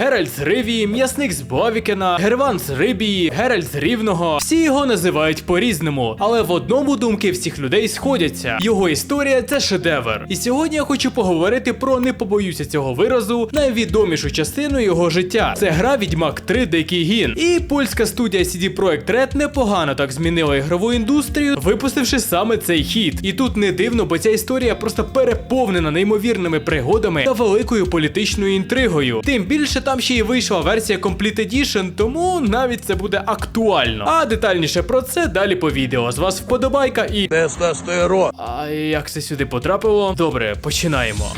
Геральт з Ривії, м'ясник з Блавікена, Герван з Рибії, Геральт з Рівного. Всі його називають по-різному, але в одному думки всіх людей сходяться. Його історія це шедевр. І сьогодні я хочу поговорити про не побоюся цього виразу, найвідомішу частину його життя. Це гра Відьмак 3 Дикий Гін. І польська студія CD Projekt Red непогано так змінила ігрову індустрію, випустивши саме цей хід. І тут не дивно, бо ця історія просто переповнена неймовірними пригодами та великою політичною інтригою. Тим більше там ще й вийшла версія Complete Edition, тому навіть це буде актуально. А детальніше про це далі по відео. З вас вподобайка і. Тестостерон. А як це сюди потрапило? Добре, починаємо.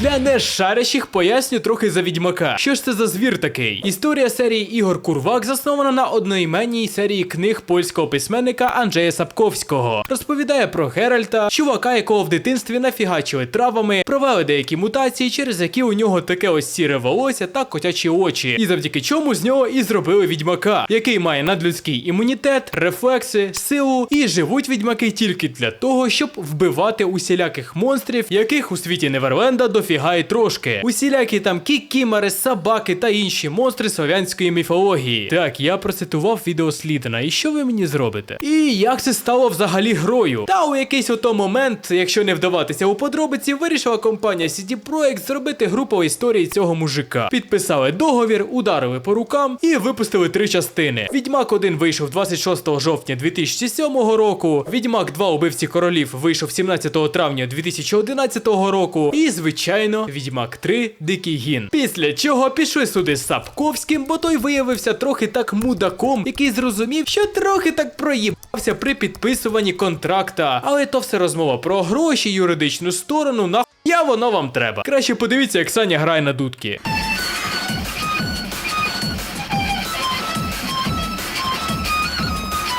Для нешарящих поясню трохи за відьмака. Що ж це за звір такий? Історія серії ігор Курвак заснована на одноіменній серії книг польського письменника Анджея Сапковського. Розповідає про Геральта, чувака, якого в дитинстві нафігачили травами, провели деякі мутації, через які у нього таке ось сіре волосся та котячі очі. І завдяки чому з нього і зробили відьмака, який має надлюдський імунітет, рефлекси, силу, і живуть відьмаки тільки для того, щоб вбивати усіляких монстрів, яких у світі Неверленда дофіга трошки. Усілякі там кікімари, собаки та інші монстри слов'янської міфології. Так, я процитував відео Слідена. І що ви мені зробите? І як це стало взагалі грою? Та у якийсь ото момент, якщо не вдаватися у подробиці, вирішила компанія CD Projekt зробити гру по історії цього мужика. Підписали договір, ударили по рукам і випустили три частини. Відьмак 1 вийшов 26 жовтня 2007 року. Відьмак 2 убивці королів вийшов 17 травня 2011 року. І, звичайно, Відьмак 3 Дикий Гін. Після чого пішли суди з Сапковським, бо той виявився трохи так мудаком, який зрозумів, що трохи так проїбався при підписуванні контракта. Але то все розмова про гроші, юридичну сторону. Нахуя воно вам треба? Краще подивіться, як Саня грає на дудки.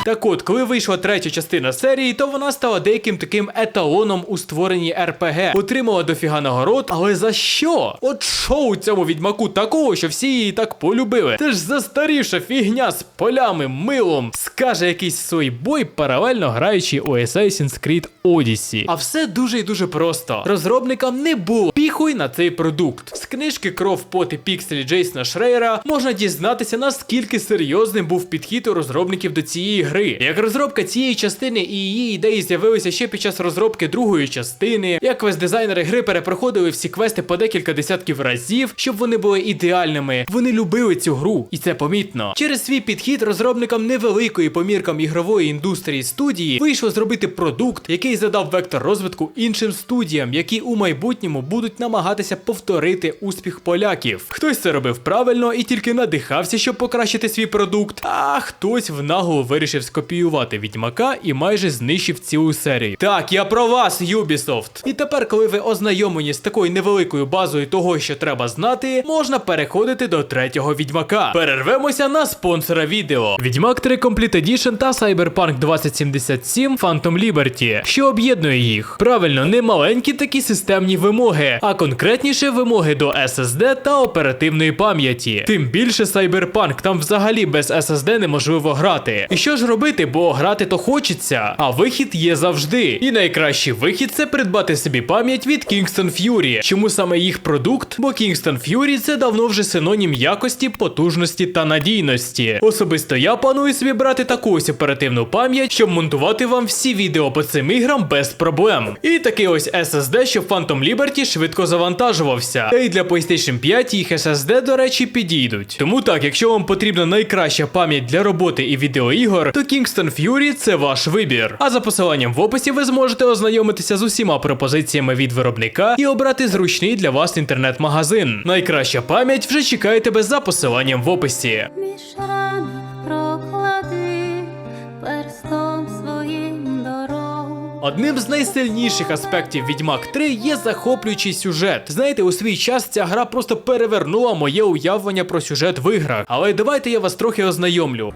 Так от, коли вийшла третя частина серії, то вона стала деяким таким еталоном у створенні РПГ. Отримала дофіга нагород, але за що? От що у цьому відьмаку такого, що всі її так полюбили? Це ж застарівша фігня з полями, милом, скаже якийсь сойбой, паралельно граючи у Assassin's Creed Odyssey. А все дуже і дуже просто. Розробникам не було піхуй на цей продукт. З книжки Кров поти пікселі Джейсона Шрейера можна дізнатися, наскільки серйозним був підхід у розробників до цієї гри. Як розробка цієї частини і її ідеї з'явилися ще під час розробки другої частини, як квест-дизайнери гри перепроходили всі квести по декілька десятків разів, щоб вони були ідеальними. Вони любили цю гру, і це помітно. Через свій підхід розробникам невеликої по міркам ігрової індустрії студії вийшло зробити продукт, який задав вектор розвитку іншим студіям, які у майбутньому будуть намагатися повторити успіх поляків. Хтось це робив правильно і тільки надихався, щоб покращити свій продукт, а хтось в нагло вирішив скопіювати відьмака і майже знищив цілу серію. Так, я про вас, Ubisoft. І тепер, коли ви ознайомлені з такою невеликою базою того, що треба знати, можна переходити до третього відьмака. Перервемося на спонсора відео. Відьмак 3 Complete Edition та Cyberpunk 2077 Phantom Liberty, що об'єднує їх. Правильно, не маленькі такі системні вимоги, а конкретніше вимоги до SSD та оперативної пам'яті. Тим більше Cyberpunk, там взагалі без SSD неможливо грати. І що ж робити, бо грати то хочеться, а вихід є завжди. І найкращий вихід це придбати собі пам'ять від Kingston Fury. Чому саме їх продукт? Бо Kingston Fury це давно вже синонім якості, потужності та надійності. Особисто я планую собі брати таку ось оперативну пам'ять, щоб монтувати вам всі відео по цим іграм без проблем. І такий ось SSD, щоб Phantom Liberty швидко завантажувався. Та й для PlayStation 5 їх SSD, до речі, підійдуть. Тому так, якщо вам потрібна найкраща пам'ять для роботи і відеоігор, то Kingston Fury це ваш вибір. А за посиланням в описі ви зможете ознайомитися з усіма пропозиціями від виробника і обрати зручний для вас інтернет-магазин. Найкраща пам'ять вже чекає тебе за посиланням в описі. Одним з найсильніших аспектів Відьмак 3 є захоплюючий сюжет. Знаєте, у свій час ця гра просто перевернула моє уявлення про сюжет в іграх. Але давайте я вас трохи ознайомлю.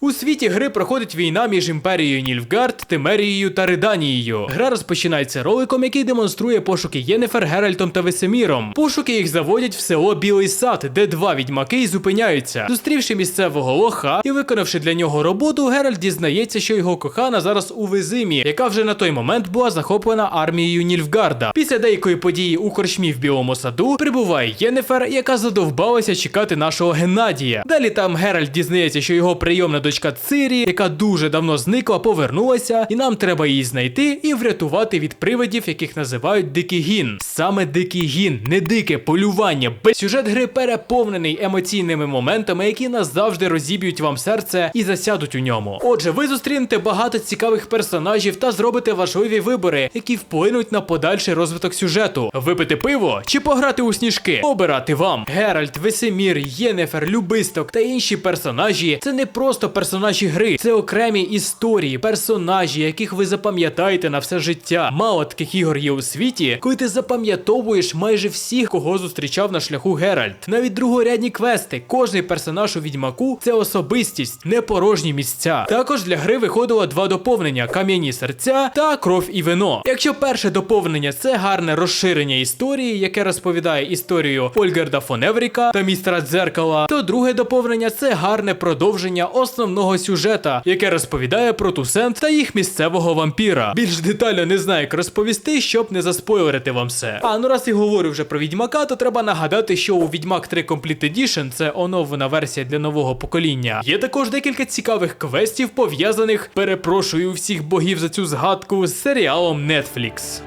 У світі гри проходить війна між імперією Нільфгард, Темерією та Риданією. Гра розпочинається роликом, який демонструє пошуки Єнефер, Геральтом та Весеміром. Пошуки їх заводять в село Білий Сад, де два відьмаки й зупиняються. Зустрівши місцевого лоха і виконавши для нього роботу, Геральт дізнається, що його кохана зараз у Визимі, яка вже на той момент була захоплена армією Нільфгарда. Після деякої події у корчмі в Білому саду прибуває Єнефер, яка задовбалася чекати нашого Геннадія. Далі там Геральт дізнається, що його прийомна дочка Цирі, яка дуже давно зникла, повернулася, і нам треба її знайти і врятувати від привидів, яких називають Дикий Гін. Саме Дикий Гін, не дике полювання. Без сюжет гри переповнений емоційними моментами, які назавжди розіб'ють вам серце і засядуть у ньому. Отже, ви зустрінете багато цікавих персонажів та зробите важливі вибори, які вплинуть на подальший розвиток сюжету. Випити пиво чи пограти у сніжки? Обирати вам. Геральт, Весемір, Єнефер, Любисток та інші персонажі це не просто персонажі гри, це окремі історії, персонажі, яких ви запам'ятаєте на все життя. Мало таких ігор є у світі, коли ти запам'ятовуєш майже всіх, кого зустрічав на шляху Геральт. Навіть другорядні квести. Кожний персонаж у відьмаку це особистість, не порожні місця. Також для гри виходило два доповнення: кам'яні серця та кров і вино. Якщо перше доповнення це гарне розширення історії, яке розповідає історію Ольгерда фон Евріка та містера Дзеркала, то друге доповнення це гарне продовження основного сюжета, яке розповідає про Тусент та їх місцевого вампіра. Більш детально не знаю, як розповісти, щоб не заспойлерити вам все. А ну раз і говорю вже про відьмака, то треба нагадати, що у Відьмак 3 Complete Edition, це оновлена версія для нового покоління. Є також декілька цікавих квестів, пов'язаних, перепрошую всіх богів за цю згадку, з серіалом Netflix.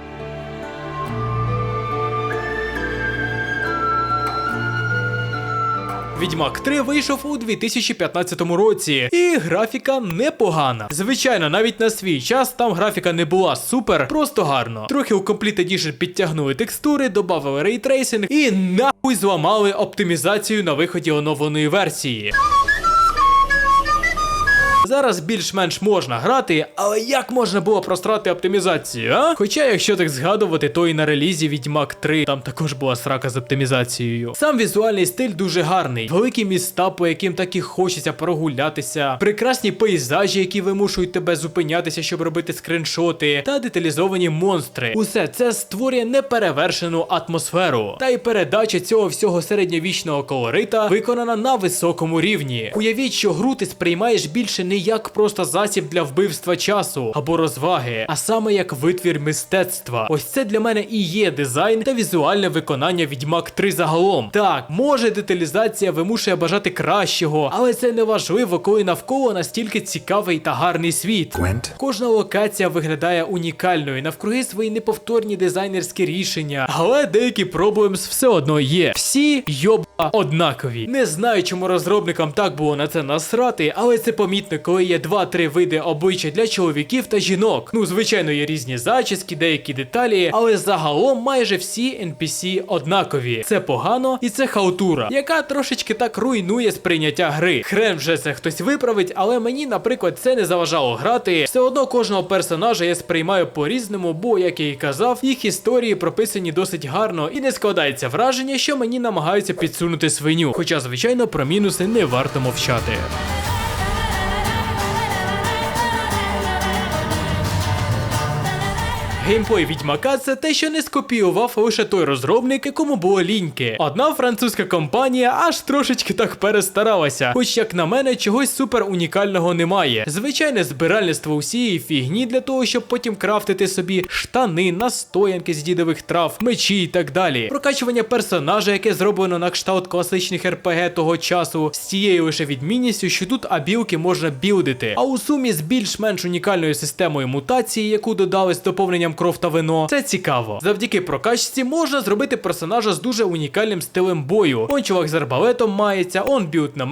Відьмак 3 вийшов у 2015 році, і графіка непогана. Звичайно, навіть на свій час там графіка не була супер, просто гарно. Трохи у Complete Edition підтягнули текстури, додали рейтрейсинг і нахуй зламали оптимізацію на виході оновленої версії. Зараз більш-менш можна грати, але як можна було прострати оптимізацію, а? Хоча, якщо так згадувати, то і на релізі Відьмак 3 там також була срака з оптимізацією. Сам візуальний стиль дуже гарний, великі міста, по яким так і хочеться прогулятися, прекрасні пейзажі, які вимушують тебе зупинятися, щоб робити скриншоти, та деталізовані монстри. Усе це створює неперевершену атмосферу. Та й передача цього всього середньовічного колорита виконана на високому рівні. Уявіть, що гру ти сприймаєш більше не як просто засіб для вбивства часу або розваги, а саме як витвір мистецтва. Ось це для мене і є дизайн та візуальне виконання Відьмак 3 загалом. Так, може деталізація вимушує бажати кращого, але це не важливо, коли навколо настільки цікавий та гарний світ. Gwent. Кожна локація виглядає унікальною, навкруги свої неповторні дизайнерські рішення, але деякі проблемс все одно є. Всі йоба однакові. Не знаю, чому розробникам так було на це насрати, але це помітно, коли є 2-3 види обличчя для чоловіків та жінок. Ну, звичайно, є різні зачіски, деякі деталі, але загалом майже всі NPC однакові. Це погано і це халтура, яка трошечки так руйнує сприйняття гри. Хрен вже це хтось виправить, але мені, наприклад, це не заважало грати. Все одно кожного персонажа я сприймаю по-різному, бо, як я і казав, їх історії прописані досить гарно і не складається враження, що мені намагаються підсунути свиню. Хоча, звичайно, про мінуси не варто мовчати. Геймплей відьмака це те, що не скопіював лише той розробник, якому було ліньки. Одна французька компанія аж трошечки так перестаралася. Хоч, як на мене, чогось супер унікального немає. Звичайне збиральництво усієї фігні для того, щоб потім крафтити собі штани, настоянки з дідових трав, мечі і так далі. Прокачування персонажа, яке зроблено на кшталт класичних РПГ того часу, з цією лише відмінністю, що тут абілки можна білдити. А у сумі з більш-менш унікальною системою мутації, яку додали з доповненням кров та вино, це цікаво. Завдяки прокачці можна зробити персонажа з дуже унікальним стилем бою. Он чувак з арбалетом мається, он б'ють на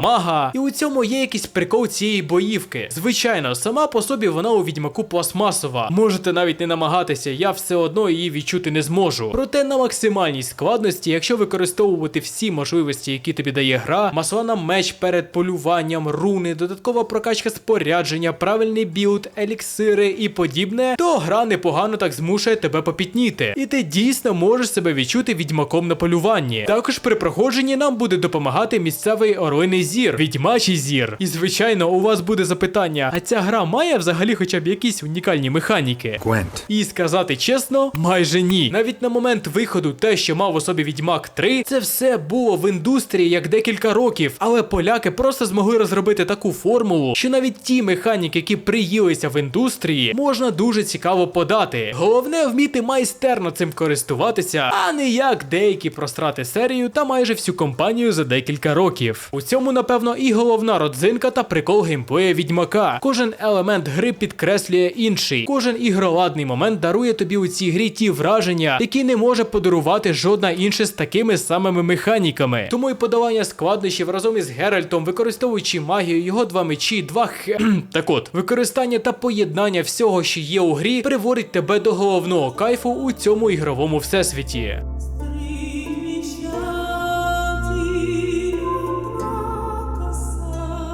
мага. І у цьому є якийсь прикол цієї боївки. Звичайно, сама по собі вона у відьмаку пластмасова. Можете навіть не намагатися, я все одно її відчути не зможу. Проте на максимальній складності, якщо використовувати всі можливості, які тобі дає гра, масона меч перед полюванням, руни, додаткова прокачка спорядження, правильний білд, еліксири і подібне, то гра не непогано так змушує тебе попітніти. І ти дійсно можеш себе відчути відьмаком на полюванні. Також при проходженні нам буде допомагати місцевий орлиний зір, відьмачий зір. І звичайно, у вас буде запитання: а ця гра має взагалі хоча б якісь унікальні механіки? Gwent. І сказати чесно, майже ні. Навіть на момент виходу те, що мав у собі Відьмак 3, це все було в індустрії як декілька років. Але поляки просто змогли розробити таку формулу, що навіть ті механіки, які приїлися в індустрії, можна дуже цікаво подати. Головне вміти майстерно цим користуватися, а не як деякі прострати серію та майже всю компанію за декілька років. У цьому, напевно, і головна родзинка та прикол геймплея Відьмака. Кожен елемент гри підкреслює інший. Кожен ігроладний момент дарує тобі у цій грі ті враження, які не може подарувати жодна інша з такими самими механіками. Тому і подолання складнощів разом із Геральтом, використовуючи магію, його два мечі, два х... так от, використання та поєднання всього, що є у грі, приводить тебе до головного кайфу у цьому ігровому всесвіті.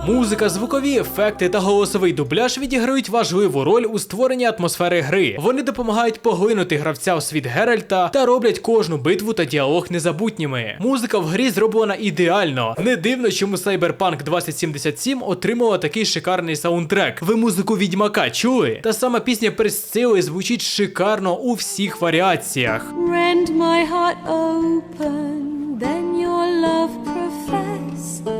Музика, звукові ефекти та голосовий дубляж відіграють важливу роль у створенні атмосфери гри. Вони допомагають поглинути гравця у світ Геральта та роблять кожну битву та діалог незабутніми. Музика в грі зроблена ідеально. Не дивно, чому Cyberpunk 2077 отримала такий шикарний саундтрек. Ви музику відьмака чули? Та сама пісня Присцили звучить шикарно у всіх варіаціях. Rend my heart open, then your love profess.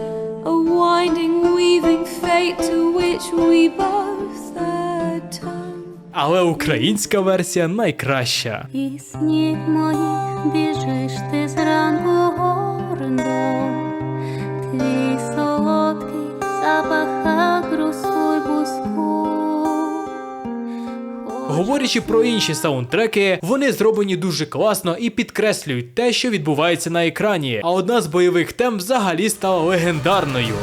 Winding, weaving fate to which we both atone. Але українська версія найкраща. І сніг моїх біжиш ти зранку гордо, твій солодкий запах агрусу Говорячи про інші саундтреки, вони зроблені дуже класно і підкреслюють те, що відбувається на екрані. А одна з бойових тем взагалі стала легендарною.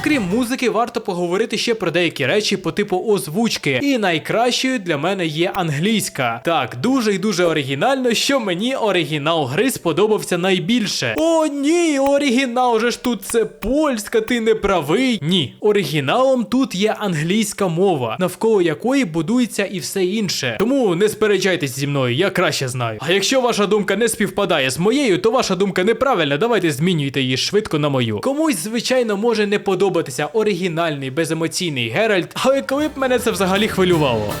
Окрім музики, варто поговорити ще про деякі речі по типу озвучки. І найкращою для мене є англійська. Так, дуже і дуже оригінально, що мені оригінал гри сподобався найбільше. О, ні, оригінал же ж тут це польська, ти не правий. Ні, оригіналом тут є англійська мова, навколо якої будується і все інше. Тому не сперечайтесь зі мною, я краще знаю. А якщо ваша думка не співпадає з моєю, то ваша думка неправильна. Давайте змінюйте її швидко на мою. Комусь, звичайно, може не подобатися оригінальний беземоційний Геральт, але коли б мене це взагалі хвилювало.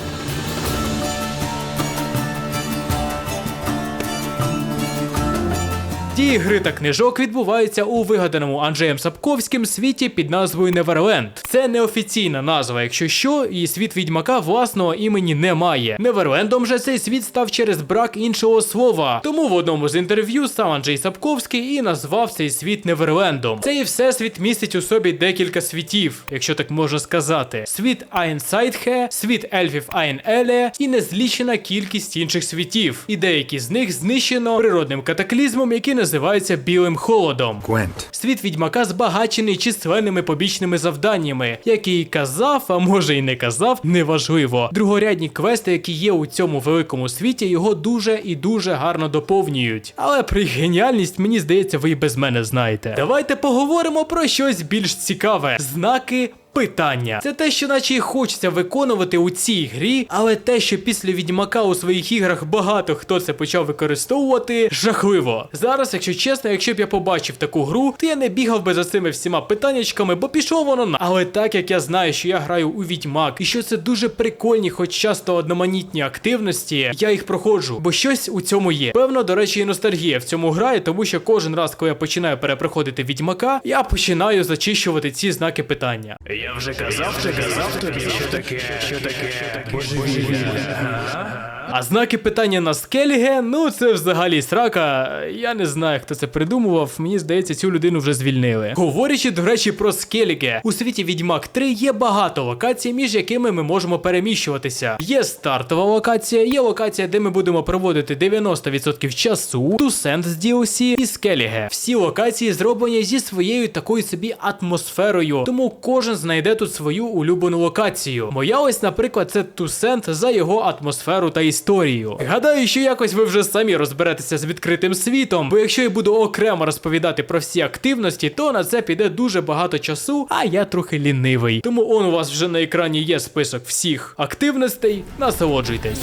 Дії гри та книжок відбуваються у вигаданому Анджеєм Сапковським світі під назвою Неверленд. Це неофіційна назва, якщо що, і світ відьмака власного імені не має. Неверлендом же цей світ став через брак іншого слова. Тому в одному з інтерв'ю сам Анджей Сапковський і назвав цей світ Неверлендом. Цей всесвіт містить у собі декілька світів, якщо так можна сказати: світ Айнсайдхе, світ ельфів Айн-Еле і незлічена кількість інших світів. І деякі з них знищено природним катаклізмом, який називається білим холодом. Gwent. Світ відьмака збагачений численними побічними завданнями, які казав, а може й не казав, неважливо. Другорядні квести, які є у цьому великому світі, його дуже і дуже гарно доповнюють. Але про їх геніальність, мені здається, ви і без мене знаєте. Давайте поговоримо про щось більш цікаве: знаки. Питання це те, що наче й хочеться виконувати у цій грі, але те, що після відьмака у своїх іграх багато хто це почав використовувати, жахливо. Зараз, якщо чесно, якщо б я побачив таку гру, то я не бігав би за цими всіма питаннячками, бо пішов воно на. Але так як я знаю, що я граю у відьмак, і що це дуже прикольні, хоч часто одноманітні активності, я їх проходжу, бо щось у цьому є. Певно, до речі, і ностальгія в цьому грає, тому що кожен раз, коли я починаю перепроходити відьмака, я починаю зачищувати ці знаки питання. Я вже казав, вже казав тобі, що таке, що таке божевілля. А знаки питання на Скеліге, ну це взагалі срака. Я не знаю, хто це придумував. Мені здається, цю людину вже звільнили. Говорячи, до речі, про Скеліге, у світі Відьмак 3 є багато локацій, між якими ми можемо переміщуватися. Є стартова локація, є локація, де ми будемо проводити 90% часу, Тусент з DLC і Скеліге. Всі локації зроблені зі своєю такою собі атмосферою, тому кожен знайде тут свою улюблену локацію. Моя ось, наприклад, це Тусент за його атмосферу та історію. Історію. Гадаю, що якось ви вже самі розберетеся з відкритим світом, бо якщо я буду окремо розповідати про всі активності, то на це піде дуже багато часу, а я трохи лінивий. Тому он у вас вже на екрані є список всіх активностей. Насолоджуйтесь.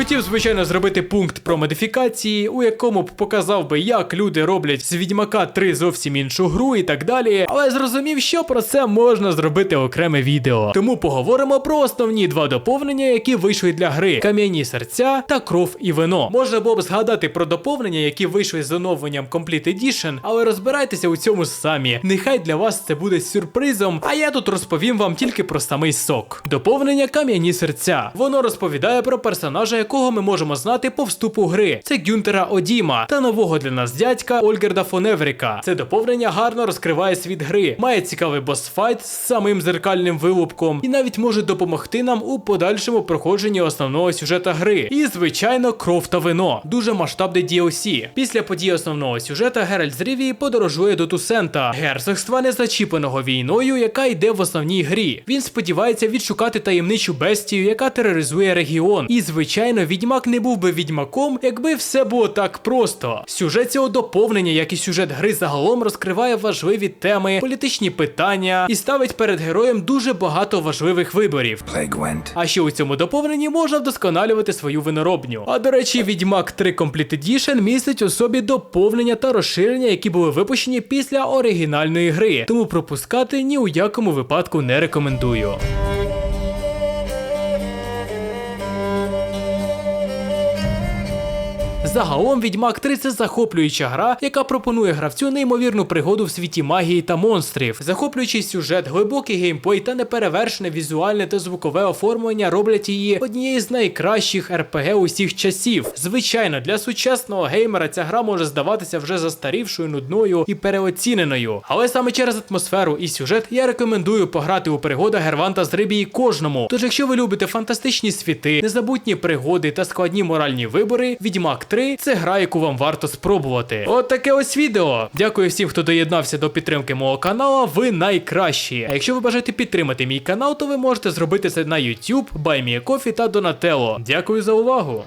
Хотів, звичайно, зробити пункт про модифікації, у якому б показав би, як люди роблять з Відьмака 3 зовсім іншу гру і так далі. Але зрозумів, що про це можна зробити окреме відео. Тому поговоримо про основні два доповнення, які вийшли для гри: кам'яні серця та кров і вино. Можна було б згадати про доповнення, які вийшли з оновленням Complete Edition, але розбирайтеся у цьому самі. Нехай для вас це буде сюрпризом, а я тут розповім вам тільки про самий сок. Доповнення кам'яні серця. Воно розповідає про персонажа, якого ми можемо знати по вступу гри. Це Гюнтера Одіма та нового для нас дядька Ольгерда фон Евріка. Це доповнення гарно розкриває світ гри, має цікавий босфайт з самим зеркальним вилупком і навіть може допомогти нам у подальшому проходженні основного сюжета гри. І, звичайно, кров та вино. Дуже масштабний DLC. Після подій основного сюжета Геральт з Рівії подорожує до Тусента, герцогства незачіпаного війною, яка йде в основній грі. Він сподівається відшукати таємничу бестію, яка тероризує регіон. І, звичайно, відьмак не був би відьмаком, якби все було так просто. Сюжет цього доповнення, як і сюжет гри загалом, розкриває важливі теми, політичні питання і ставить перед героєм дуже багато важливих виборів. А ще у цьому доповненні можна вдосконалювати свою виноробню. А до речі, Відьмак 3 Complete Edition містить у собі доповнення та розширення, які були випущені після оригінальної гри, тому пропускати ні у якому випадку не рекомендую. Загалом Відьмак 3 це захоплююча гра, яка пропонує гравцю неймовірну пригоду в світі магії та монстрів. Захоплюючий сюжет, глибокий геймплей та неперевершене візуальне та звукове оформлення роблять її однією з найкращих РПГ усіх часів. Звичайно, для сучасного геймера ця гра може здаватися вже застарівшою, нудною і переоціненою. Але саме через атмосферу і сюжет я рекомендую пограти у пригода Герванта з Рибії кожному. Тож, якщо ви любите фантастичні світи, незабутні пригоди та складні моральні вибори, Відьмак 3 це гра, яку вам варто спробувати. От таке ось відео. Дякую всім, хто доєднався до підтримки мого каналу. Ви найкращі. А якщо ви бажаєте підтримати мій канал, то ви можете зробити це на YouTube, BuyMeACoffee та Donatello. Дякую за увагу.